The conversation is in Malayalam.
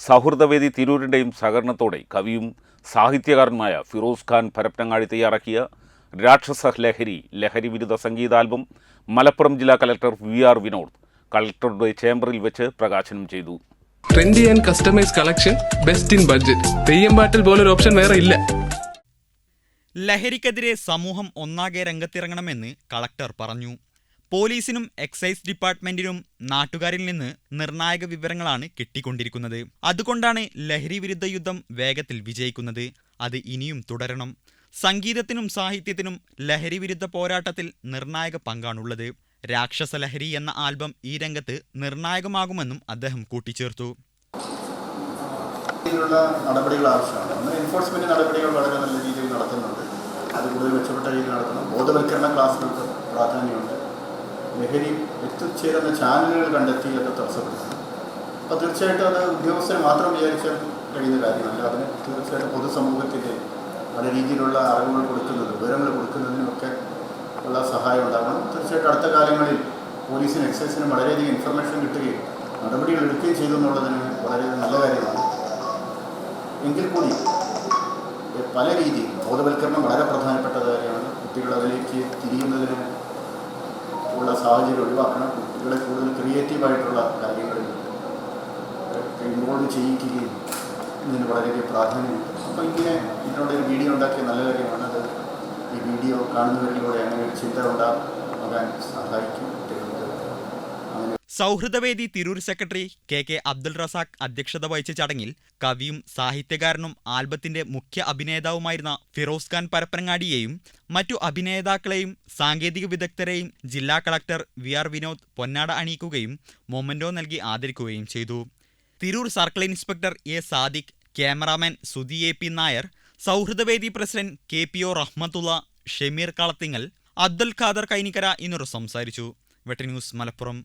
സൗഹൃദവേദി തിരൂരിന്റെയും സഹകരണത്തോടെ കവിയും സാഹിത്യകാരനുമായ ഫിറോസ് ഖാൻ പരപ്പനങ്ങാടി തയ്യാറാക്കിയ രാക്ഷസ ലഹരി ലഹരി വിരുദ്ധ സംഗീതാൽബം മലപ്പുറം ജില്ലാ കലക്ടർ വി ആർ വിനോദ് കളക്ടറുടെ ചേംബറിൽ വെച്ച് പ്രകാശനം ചെയ്തു. Trendy and customise collection best in budget Theyyam പാട്ടിൽ പോലൊരു ഓപ്ഷൻ വേറെ ഇല്ല. ലഹരിക്കെതിരെ സമൂഹം ഒന്നാകെ രംഗത്തിറങ്ങണമെന്ന് കളക്ടർ പറഞ്ഞു. പോലീസിനും എക്സൈസ് ഡിപ്പാർട്ട്മെന്റിനും നാട്ടുകാരിൽ നിന്ന് നിർണായക വിവരങ്ങളാണ് കിട്ടിക്കൊണ്ടിരിക്കുന്നത്. അതുകൊണ്ടാണ് ലഹരി വിരുദ്ധ യുദ്ധം വേഗത്തിൽ വിജയിക്കുന്നത്. അത് ഇനിയും തുടരണം. സംഗീതത്തിനും സാഹിത്യത്തിനും ലഹരി വിരുദ്ധ പോരാട്ടത്തിൽ നിർണായക പങ്കാണുള്ളത്. രാക്ഷസ ലഹരി എന്ന ആൽബം ഈ രംഗത്ത് നിർണായകമാകുമെന്നും അദ്ദേഹം കൂട്ടിച്ചേർത്തു. നടപടികൾ നടപടികൾ നടത്തുന്നുണ്ട്. അത് കൂടുതൽ മെച്ചപ്പെട്ട രീതിയിൽ നടത്തണം. ബോധവൽക്കരണ ക്ലാസ്സുകൾക്ക് പ്രാധാന്യമുണ്ട്. ലഹരി എത്തിച്ചേരുന്ന ചാനലുകൾ കണ്ടെത്തി അത് തടസ്സപ്പെടുത്തണം അപ്പോൾ തീർച്ചയായിട്ടും അത് ഉദ്യോഗസ്ഥരെ മാത്രം വിചാരിച്ചാൽ കഴിയുന്ന കാര്യമല്ല. അതിന് തീർച്ചയായിട്ടും പൊതുസമൂഹത്തിന്റെ പല രീതിയിലുള്ള അറിവുകൾ കൊടുക്കുന്നത് വിവരങ്ങൾ കൊടുക്കുന്നതിനുമൊക്കെ ഉള്ള സഹായം ഉണ്ടാകണം തീർച്ചയായിട്ടും അടുത്ത കാലങ്ങളിൽ പോലീസിനും എക്സൈസിനും വളരെയധികം ഇൻഫർമേഷൻ കിട്ടുകയും നടപടികൾ എടുക്കുകയും ചെയ്തു എന്നുള്ളതിന് വളരെ നല്ല കാര്യമാണ്. എങ്കിൽ കൂടി പല രീതിയിൽ ബോധവൽക്കരണം വളരെ പ്രധാനപ്പെട്ട കാര്യമാണ്. കുട്ടികൾ അതിലേക്ക് തിരിയുന്നതിന് ഉള്ള സാഹചര്യം ഒഴിവാക്കണം. കുട്ടികളെ കൂടുതൽ ക്രിയേറ്റീവായിട്ടുള്ള കാര്യങ്ങളിൽ ഇൻവോൾവ് ചെയ്യിക്കുകയും ഇതിന് വളരെയധികം പ്രാധാന്യമുണ്ട് അപ്പോൾ ഇങ്ങനെ ഇതിനോട് ഒരു വീഡിയോ ഉണ്ടാക്കിയ നല്ല കാര്യമാണ്. അത് ഈ വീഡിയോ കാണുന്നവരിലൂടെ അങ്ങനെ ഒരു ചിന്ത ഉണ്ടാകാൻ സഹായിക്കും. Sauhrudavedi Tirur secretary K K Abdul Razak അധ്യക്ഷത വഹിച്ച ചടങ്ങിൽ കവിയും സാഹിത്യകാരനും ആൽബത്തിന്റെ മുഖ്യ അഭിനേതാവുമായിരുന്ന ഫിറോസ് ഖാൻ പരപ്പനങ്ങാടിയെയും മറ്റു അഭിനേതാക്കളെയും സാങ്കേതിക വിദഗ്ധരെയും ജില്ലാ കളക്ടർ വി ആർ വിനോദ് പൊന്നാട അണിയിക്കുകയും മൊമന്റോ നൽകി ആദരിക്കുകയും ചെയ്തു. Tirur circle inspector A Sadiq cameraman Sudhi A P Nair Sauhrudavedi president K P O Rahmathulla Shameer Kalathingal Abdul Khader Kainikkara എന്നിവർ സംസാരിച്ചു. വെട്ട ന്യൂസ് മലപ്പുറം.